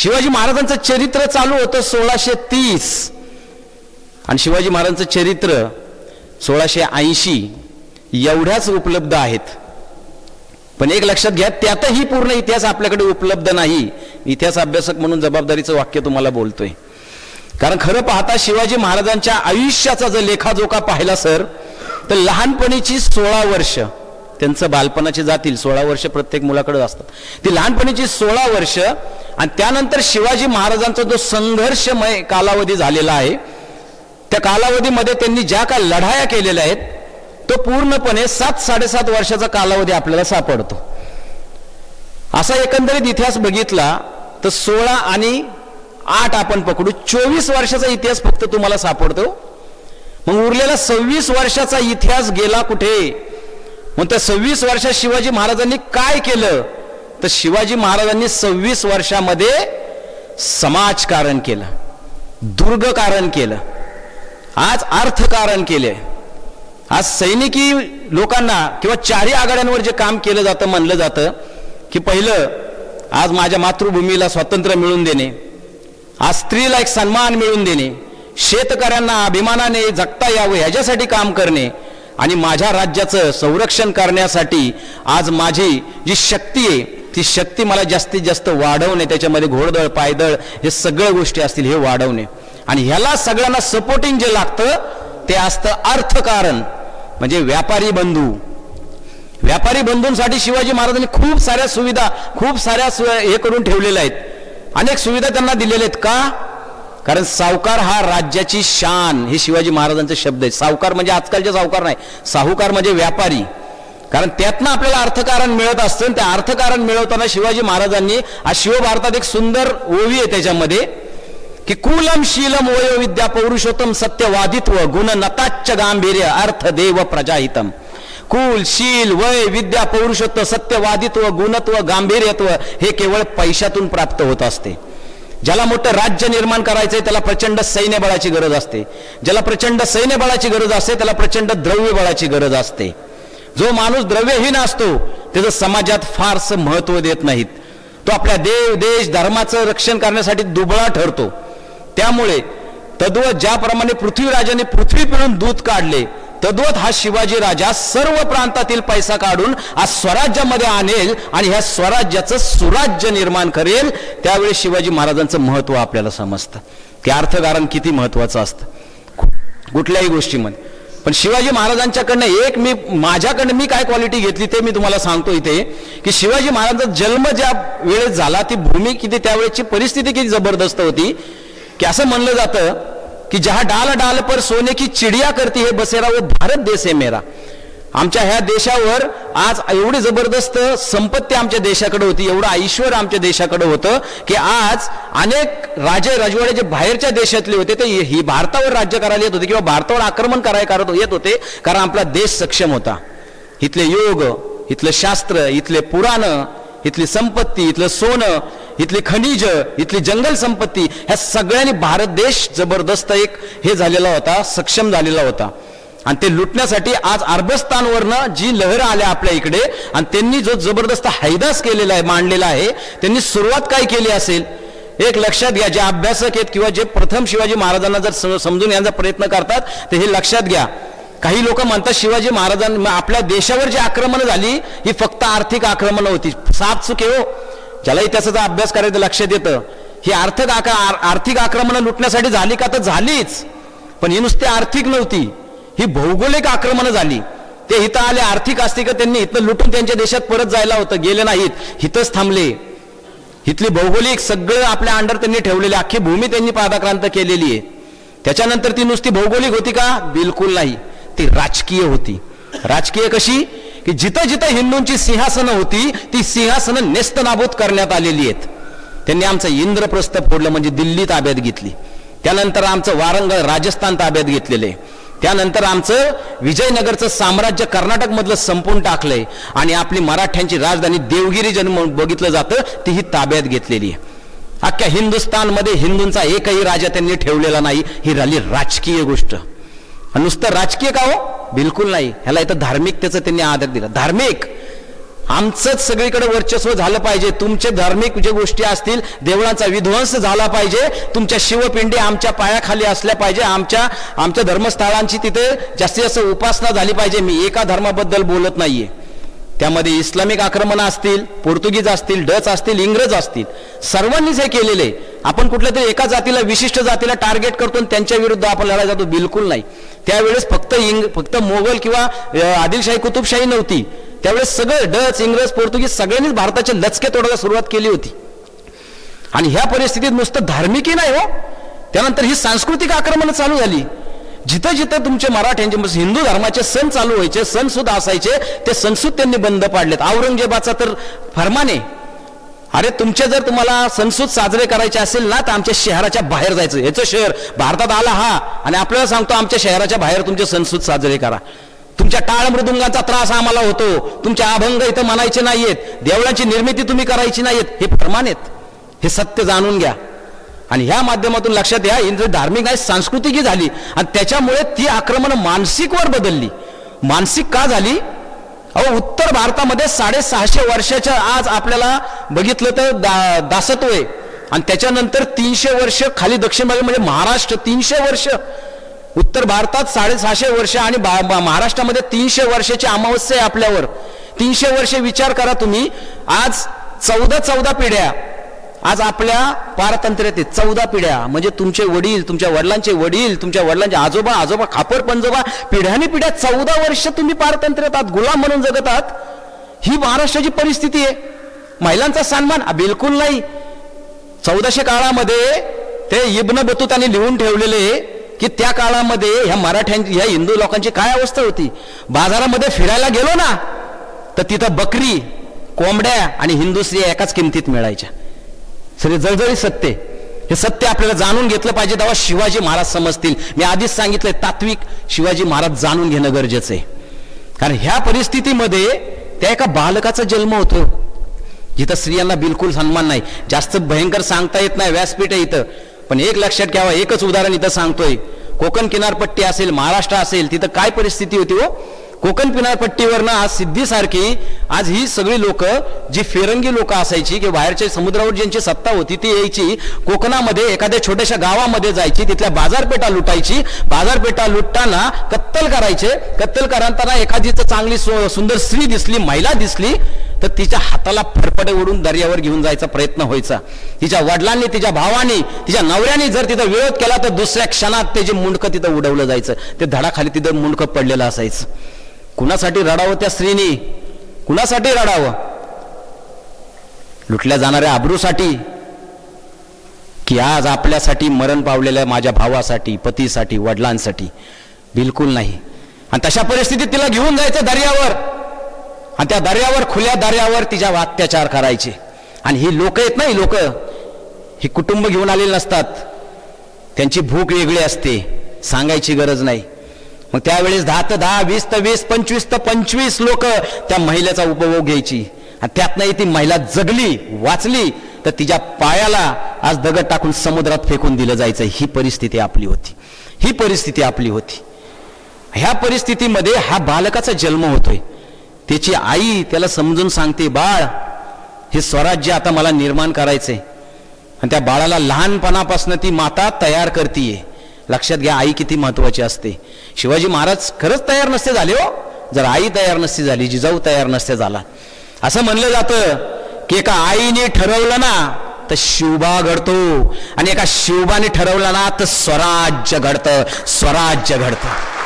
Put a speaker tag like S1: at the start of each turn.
S1: शिवाजी महाराजांचं चरित्र चालू होतं सोळाशे तीस. आणि शिवाजी महाराजांचं चरित्र सोळाशे ऐंशी एवढ्याच उपलब्ध आहेत. पण एक लक्षात घ्या त्यातही पूर्ण इतिहास आपल्याकडे उपलब्ध नाही. इतिहास अभ्यासक म्हणून जबाबदारीचं वाक्य तुम्हाला बोलतोय. कारण खरं पाहता शिवाजी महाराजांच्या आयुष्याचा जर लेखाजोखा पाहिला सर तर लहानपणीची सोळा वर्ष त्यांचं बालपणाचे जातील सोळा वर्ष प्रत्येक मुलाकडे असतात. ती लहानपणीची सोळा वर्ष आणि त्यानंतर शिवाजी महाराजांचा जो संघर्षमय कालावधी झालेला आहे त्या कालावधीमध्ये त्यांनी ज्या काय लढाया केलेल्या आहेत तो पूर्णपणे सात साडेसात वर्षाचा कालावधी आपल्याला सापडतो. असा एकंदरीत इतिहास बघितला तर सोळा आणि आठ आपण पकडू. चोवीस वर्षाचा इतिहास फक्त तुम्हाला सापडतो. मग उरलेला सव्वीस वर्षाचा इतिहास गेला कुठे? मग त्या सव्वीस वर्षात शिवाजी महाराजांनी काय केलं? तर शिवाजी महाराजांनी सव्वीस वर्षामध्ये समाजकारण केलं दुर्गकारण केलं आज अर्थकारण केले. आज सैनिकी लोकांना किंवा चारही आघाड्यांवर जे काम केलं जातं म्हणलं जातं की पहिलं आज माझ्या मातृभूमीला स्वातंत्र्य मिळवून देणे आज स्त्रीला एक सन्मान मिळवून देणे शेतकऱ्यांना अभिमानाने जगता यावं ह्याच्यासाठी काम करणे आणि माझ्या राज्याचं संरक्षण करण्यासाठी आज माझी जी शक्ती आहे ती शक्ती मला जास्तीत जास्त वाढवणे त्याच्यामध्ये घोडदळ पायदळ हे सगळ्या गोष्टी असतील हे वाढवणे. आणि ह्याला सगळ्यांना सपोर्टिंग जे लागतं ते असतं अर्थकारण. म्हणजे व्यापारी बंधू. व्यापारी बंधूंसाठी शिवाजी महाराजांनी खूप साऱ्या सुविधा खूप साऱ्या सु- हे करून ठेवलेल्या आहेत. अनेक सुविधा त्यांना दिलेल्या आहेत का? कारण सावकार हा राज्याची शान हे शिवाजी महाराजांचे शब्द आहेत. सावकार म्हणजे आजकालचे सावकार नाही. साहूकार म्हणजे व्यापारी. कारण त्यातनं आपल्याला अर्थकारण मिळत असतं आणि त्या अर्थकारण मिळवताना शिवाजी महाराजांनी आज शिवभारतात एक सुंदर ओवी आहे त्याच्यामध्ये की कुलम शीलम वयो विद्या पौरुषोत्तम सत्यवादित्व गुण नताच्च गांभीर्य अर्थ देव प्रजाहितम. कुल शील वय विद्या पौरुषत्व सत्यवादित्व गुणत्व गांभीर्यत्व हे केवळ पैशातून प्राप्त होत असते. ज्याला मोठं राज्य निर्माण करायचंय त्याला प्रचंड सैन्यबळाची गरज असते. ज्याला प्रचंड सैन्यबळाची गरज असते त्याला प्रचंड द्रव्यबळाची गरज असते. जो माणूस द्रव्यहीन असतो त्याचं समाजात फारसं महत्त्व देत नाहीत. तो आपल्या देव देश धर्माचं रक्षण करण्यासाठी दुबळा ठरतो. त्यामुळे तद्वत ज्याप्रमाणे पृथ्वीराजाने पृथ्वी पिळून दूध काढले तद्वत हा शिवाजी राजा सर्व प्रांतातील पैसा काढून आज स्वराज्यामध्ये आणेल आणि ह्या स्वराज्याचं सुराज्य निर्माण करेल त्यावेळी शिवाजी महाराजांचं महत्त्व आपल्याला समजतं. ते अर्थकारण किती महत्वाचं असतं. कुठल्याही गोष्टीमध्ये. पण शिवाजी महाराजांच्याकडनं एक मी माझ्याकडनं मी काय क्वालिटी घेतली ते मी तुम्हाला सांगतो इथे की शिवाजी महाराजांचा जन्म ज्या वेळेस झाला ती भूमी किती त्यावेळेची परिस्थिती किती जबरदस्त होती की असं म्हणलं जातं की जहा डाल डाल पर सोने की चिडिया करती है बसेरा वो भारत देश है मेरा. आमच्या ह्या देशावर आज एवढी जबरदस्त संपत्ती आमच्या देशाकडे होती एवढं ऐश्वर आमच्या देशाकडे होतं की आज अनेक राजे राजवाडे जे बाहेरच्या देशातले होते ते ही भारतावर राज्य करायला येत होते किंवा भारतावर आक्रमण करायला करत येत होते कारण आपला देश सक्षम होता. इथले योग इथलं शास्त्र इथले पुराण इथली संपत्ती इथलं सोनं इथली खनिज इथली जंगल संपत्ती ह्या सगळ्यांनी भारत देश जबरदस्त एक हे झालेला होता सक्षम झालेला होता. आणि ते लुटण्यासाठी आज अरबस्तानवरनं जी लहर आल्या आपल्या इकडे आणि त्यांनी जो जबरदस्त हैदास केलेला आहे मांडलेला आहे त्यांनी सुरुवात काय केली असेल? एक लक्षात घ्या जे अभ्यासक आहेत किंवा जे प्रथम शिवाजी महाराजांना जर समजून यांचा प्रयत्न करतात तर हे लक्षात घ्या. काही लोक म्हणतात शिवाजी महाराजांना आपल्या देशावर जी आक्रमणं झाली ही फक्त आर्थिक आक्रमणं होती. साफ चुके हो. ज्याला इतिहासाचा अभ्यास करायचं लक्षात येतं. ही आर्थिक आका आर्थिक आक्रमणं लुटण्यासाठी झाली का तर झालीच. पण ही नुसती आर्थिक नव्हती. ही भौगोलिक आक्रमणं झाली. ते इथं आले आर्थिक असते का त्यांनी इथं लुटून त्यांच्या देशात परत जायला होतं. गेले नाहीत. इथंच थांबले. इथली भौगोलिक सगळं आपल्या अंडर त्यांनी ठेवलेली अख्खी भूमी त्यांनी पादाक्रांत केलेली आहे. त्याच्यानंतर ती नुसती भौगोलिक होती का? बिलकुल नाही. ती राजकीय होती. राजकीय कशी? की जिथं जिथं हिंदूंची सिंहासनं होती ती सिंहासनं नेस्तनाबूत करण्यात आलेली आहेत. त्यांनी आमचं इंद्रप्रस्थ फोडलं म्हणजे दिल्ली ताब्यात घेतली. त्यानंतर आमचं वारंगळ राजस्थान ताब्यात घेतलेलं आहे. त्यानंतर आमचं विजयनगरचं साम्राज्य कर्नाटकमधलं संपून टाकलंय. आणि आपली मराठ्यांची राजधानी देवगिरी जन्म बघितलं जातं तीही ताब्यात घेतलेली आहे. अख्ख्या हिंदुस्थानमध्ये हिंदूंचा एकही राजा त्यांनी ठेवलेला नाही. ही झाली राजकीय गोष्ट. नुसतं राजकीय का हो? बिलकुल नाही. ह्याला इथं धार्मिकतेचं त्यांनी आदर दिला. धार्मिक! आमचंच सगळीकडे वर्चस्व झालं पाहिजे. तुमचे धार्मिक जे गोष्टी असतील देवळांचा विध्वंस झाला पाहिजे. तुमच्या शिवपिंडी आमच्या पायाखाली असल्या पाहिजे. आमच्या आमच्या धर्मस्थळांची तिथे जास्तीत जास्त उपासना झाली पाहिजे. मी एका धर्माबद्दल बोलत नाहीये. त्यामध्ये इस्लामिक आक्रमण असतील पोर्तुगीज असतील डच असतील इंग्रज असतील. सर्वांनीच हे केलेले. आपण कुठल्या तरी एका जातीला विशिष्ट जातीला टार्गेट करतो आणि त्यांच्या विरुद्ध आपण लढा जातो. बिलकुल नाही. त्यावेळेस फक्त इंग फक्त मोगल किंवा आदिलशाही कुतुबशाही नव्हती. त्यावेळेस सगळं डच इंग्रज पोर्तुगीज सगळ्यांनीच भारताचे लचके तोडायला सुरुवात केली होती. आणि ह्या परिस्थितीत नुसतं धार्मिकही नाही हो. त्यानंतर ही सांस्कृतिक आक्रमणं चालू झाली. जिथं जिथं तुमचे मराठ्यांचे म्हणजे म्हणजे हिंदू धर्माचे सण चालू व्हायचे सण सुद्धा असायचे ते सण त्यांनी बंद पाडलेत. औरंगजेबाचा तर फरमाने अरे तुमचे जर तुम्हाला सणसूद साजरे करायचे असेल ना तर आमच्या शहराच्या बाहेर जायचं. याचं शहर भारतात आला हा आणि आपल्याला सांगतो आमच्या शहराच्या बाहेर तुमचे सणसूद साजरे करा. तुमच्या टाळ मृदुंगाचा त्रास आम्हाला होतो. तुमचे अभंग इथं म्हणायचे नाहीयेत. देवळांची निर्मिती तुम्ही करायची नाहीयेत. हे फरमानेत हे सत्य जाणून घ्या. आणि ह्या माध्यमातून लक्षात घ्या ही धार्मिक आहे सांस्कृतिकही झाली. आणि त्याच्यामुळे ती आक्रमण मानसिकवर बदलली. मानसिक का झाली? अहो उत्तर भारतामध्ये साडेसहाशे वर्षाच्या आज आपल्याला बघितलं तर दा दासत्व आहे. आणि त्याच्यानंतर तीनशे वर्ष खाली दक्षिण भाग म्हणजे महाराष्ट्र तीनशे वर्ष उत्तर भारतात साडेसहाशे वर्ष आणि बा- महाराष्ट्रामध्ये तीनशे वर्षाची अमावस्या आहे आपल्यावर. तीनशे वर्षे विचार करा तुम्ही. आज चौदा चौदा पिढ्या. आज आपल्या पारतंत्र्यात चौदा पिढ्या. म्हणजे तुमचे वडील तुमच्या वडिलांचे वडील तुमच्या वडिलांचे आजोबा आजोबा खापर पंजोबा पिढ्याने पिढ्या चौदा वर्ष तुम्ही पारतंत्र्यात आहात गुलाम म्हणून जगत आहात. ही महाराष्ट्राची परिस्थिती आहे. महिलांचा सन्मान बिलकुल नाही. चौदाशे काळामध्ये ते इब्न बतुताने लिहून ठेवलेले की त्या काळामध्ये ह्या मराठ्यांची ह्या हिंदू लोकांची काय अवस्था होती? बाजारामध्ये फिरायला गेलो ना तर तिथं बकरी कोंबड्या आणि हिंदू स्त्रिया एकाच किमतीत मिळायच्या. सगळे जळजळी सत्य हे सत्य आपल्याला जाणून घेतलं पाहिजे तेव्हा शिवाजी महाराज समजतील. मी आधीच सांगितलंय तात्विक शिवाजी महाराज जाणून घेणं गरजेचं आहे. कारण ह्या परिस्थितीमध्ये त्या एका बालकाचा जन्म होतो. जिथं स्त्रियांना बिलकुल सन्मान नाही. जास्त भयंकर सांगता येत नाही व्यासपीठ आहे इथं. पण एक लक्षात घ्यावा एकच उदाहरण इथं सांगतोय. कोकण किनारपट्टी असेल महाराष्ट्र असेल तिथं काय परिस्थिती होती हो? कोकण किनारपट्टीवरनं आज सिद्धीसारखी आज ही सगळी लोक जी फिरंगी लोक असायची किंवा बाहेरच्या समुद्रावर ज्यांची सत्ता होती ती यायची कोकणामध्ये एखाद्या छोट्याशा गावामध्ये जायची तिथल्या बाजारपेठा लुटायची. बाजारपेठा लुटताना कत्तल करायचे. कत्तल करताना एखादीच चांगली सु- सुंदर स्त्री दिसली महिला दिसली तर तिच्या हाताला फडफडे उडून दर्यावर घेऊन जायचा प्रयत्न व्हायचा. तिच्या वडिलांनी तिच्या भावानी तिच्या नवऱ्याने जर तिथं विरोध केला तर दुसऱ्या क्षणात ते जे मुंडकं तिथं उडवलं जायचं. ते धडाखाली तिथं मुंडकं पडलेलं असायचं. कुणासाठी रडावं त्या स्त्रीनी? कुणासाठी रडावं? लुटल्या जाणाऱ्या आबरूसाठी की आज आपल्यासाठी मरण पावलेल्या माझ्या भावासाठी पतीसाठी वडिलांसाठी? बिलकुल नाही. आणि तशा परिस्थितीत तिला घेऊन जायचं दर्यावर. आणि त्या दर्यावर खुल्या दर्यावर तिच्यावर अत्याचार करायचे. आणि ही लोक आहेत ना ही लोक. ही कुटुंब घेऊन आलेली नसतात. त्यांची भूक वेगळी असते. सांगायची गरज नाही. मग त्यावेळेस दहा तर दहा वीस तर वीस पंचवीस तर पंचवीस लोक त्या महिलेचा उपभोग घ्यायची. आणि त्यातनंही ती महिला जगली वाचली तर तिच्या पायाला आज दगड टाकून समुद्रात फेकून दिलं जायचं. ही परिस्थिती आपली होती. ही परिस्थिती आपली होती. ह्या परिस्थितीमध्ये हा बालकाचा जन्म होतोय. त्याची आई त्याला समजून सांगते बाळ हे स्वराज्य आता मला निर्माण करायचंय. आणि त्या बाळाला लहानपणापासून ती माता तयार करतीये. लक्षात घ्या आई किती महत्वाची असते. शिवाजी महाराज खरंच तयार नसते झाले हो. जर आई तयार नसती झाली जिजाऊ तयार नसते झाला. असं म्हणलं जातं की एका आईने ठरवलं ना तर शिवबा घडतो. आणि एका शिवबाने ठरवलं ना तर स्वराज्य घडतं. स्वराज्य घडतं.